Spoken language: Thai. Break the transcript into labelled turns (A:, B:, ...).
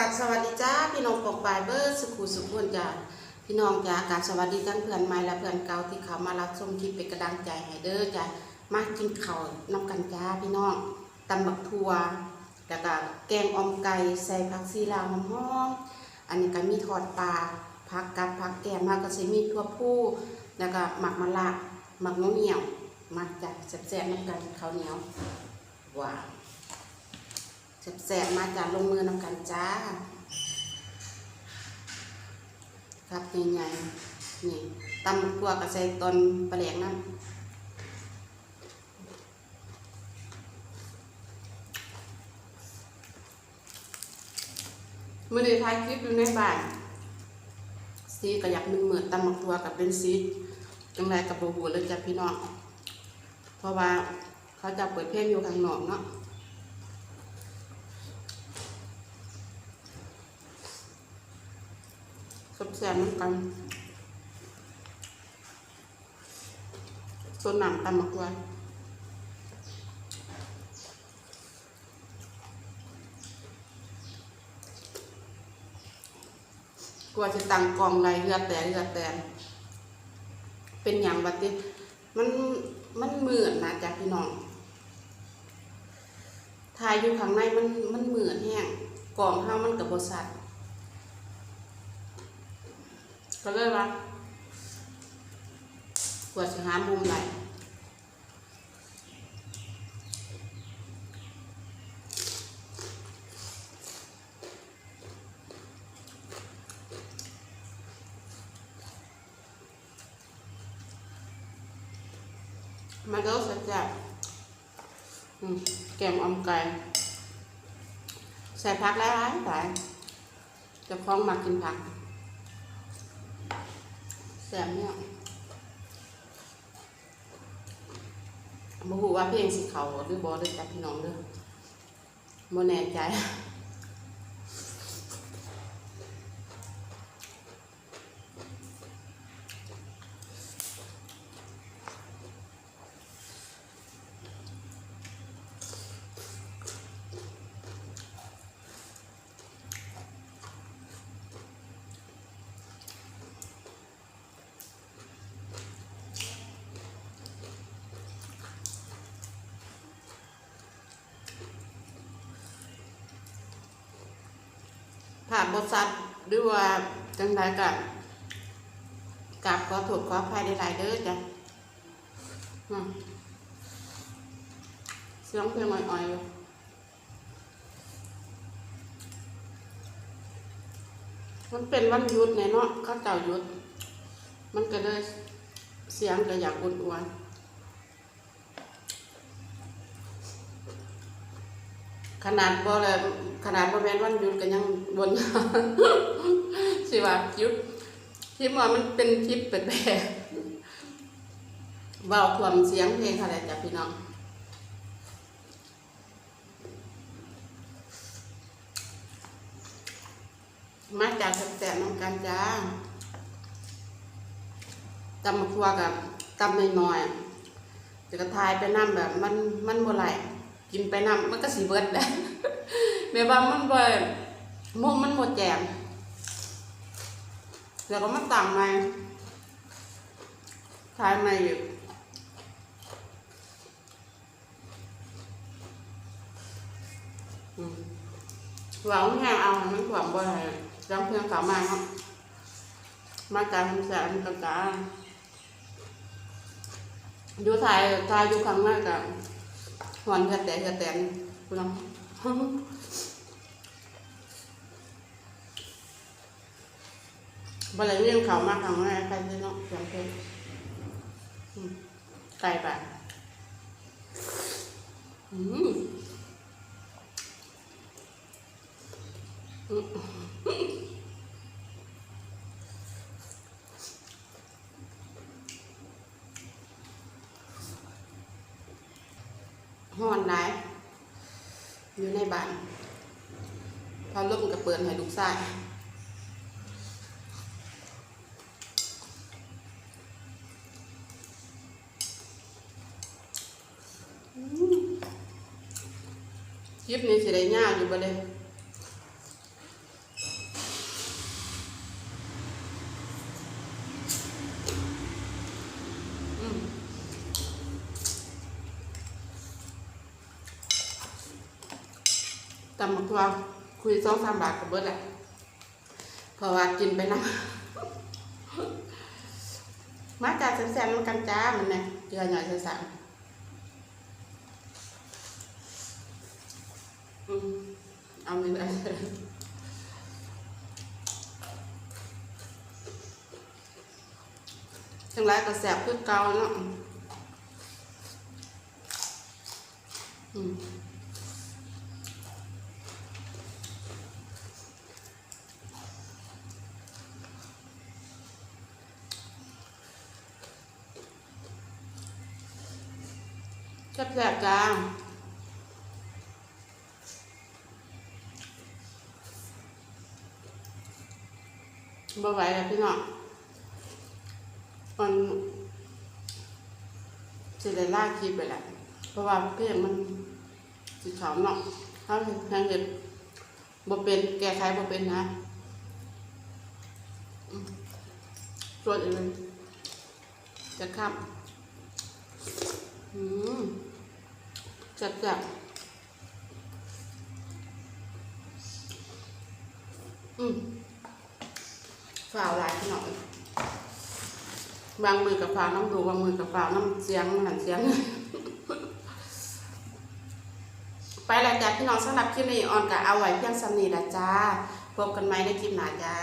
A: ราบสวัสดีจ้าพี่น้องปกปลายเบอร์สุขุสุขคนจ้าพี่น้องจ้าการสวัสดีทั้งเพื่อนใหม่และเพื่อนเก่าที่เขามารับชมคลิปเป็นกระดังใจให้เด้อจ้ามากินข้าวน้ำกันจ้าพี่น้องตำบักทัวแล้วก็แกงออมไก่ใส่ผักซีลาวหอมอันนี้ก็มีทอดปลาผักกับผักแกงมาก็สิมีทั่วผู้แล้วก็หมักมะละหมักน้ำเหนียวมาจ้ะแซ่บๆน้ำกันข้าวเหนียวว้าว แสบๆมาจากลงมือนำกันจ้า ครับใหญ่ๆนี่ตำตัวกระใส่ตอนปลาแหลกน้ำมื่อนี้ท้ายคลิปอยู่ในบ้านซีก็อยากมึนเหมือนตำบักตัวกับเป็นซีจังไรกับโบหูเลยจ้ะพี่น้องเพราะว่าเขาจะเปิดเพลงอยู่ข้างนอกเนาะ สด แสบเหมือนกันส่วนหนำตำมะกวนกลัวจะตังกองไรเรือแต่เรือแต่เป็นอย่างบัดนี้มันมันเหมือนนะจ๊ะพี่น้องทายอยู่ข้างในมันมันเหมือนแห้งกล่องห้ามันกับบสัตว์ ก็เลยว่ากวดสิหามุมไหนมาเด้อสัจจะอืมแกงออมไก่ใส่ผักหลายๆแต่เจะคล้องมากินผัก แสบเนี่ยบ่หูว่าเพลงสิเขาหรือบอหรือจ้ะพี่น้องเด้อบ่แน่ใจานบสัตว์หรือว่าจังใดกับกับขอโทษขออภัยหลายๆเด้อจ้ะเสียงเพลงอ่อยๆอยู่มันเป็นวันหยุดเนี่ยเนาะเข้าเจ้าหยุด มันก็เลยเสียงก็อยากอุ่นๆ ขนาดบ่เลยขนาดบ่แม่นวันหยุดก็ยังบนสิว่าหยุดคลิปว่ามันเป็นคลิปแปลกๆเบาความเสียงเพลงอะไรจ้ะพี่น้องมาจากแสบๆน้องกันจ้าตำมะครัวกับตำน้อยๆจะกระทายไปน้ำแบบมันมันบ่ไหล กินไปน้ำมันก็สีเบิดได้แม่ว่ามันบ่มุมมันหมดแจงแล้วก็มาต่างใหม่ทายใหม่อยู่หวังแห้งเอาให้มันหวังบ่ให้จังเพื่อนเขามาเนาะมาจากทำแสนต่างๆอยู่ทายทายอยู่ข้างหน้ากับ หอนกระแตกระแตนคุณน้องบริเวณเขามากทางแม่ไปที่เนาะเสียงเพลงไก่ปะอืมอืม ห้อนไหนอยู่ในบ้านพอลมก็เปิดให้ลูกชายคลิปนี้สิได้ยากอยู่บ่เลย ตำบักทัวคุยสองสามบาทกับเบิร์ดแหละเพราะว่ากินไปนะมาจากแซนๆมันกันจ้ามันเนี่ยเกลือหน่อยใส่สามอืมเอาไม่ได้ทั้งหลายก็แสบคือเก่าเนาะอืม แซ่บๆจ้าบ่ไหวแล้วพี่น้องมันสิได้ล่าคลิปไปแหละเพราะว่าเพลงมันสิขาวเนาะถ้าทางเห็ดบ่เป็นแก้ไขบ่เป็นนะส่วนอื่นจะข้ามอืม จับจับอืมฝ่าวลายขนาดบางมือกับฝ่าน้ำดูบางมือกับฝ่าน้ำเสียงหันเสียง ไปแล้วจ้าพี่น้องสำหรับคลิปนี้ออนกับเอาไว้เพียงสำนีละจ้า พบกันไหมในคลิปหน้าจ้า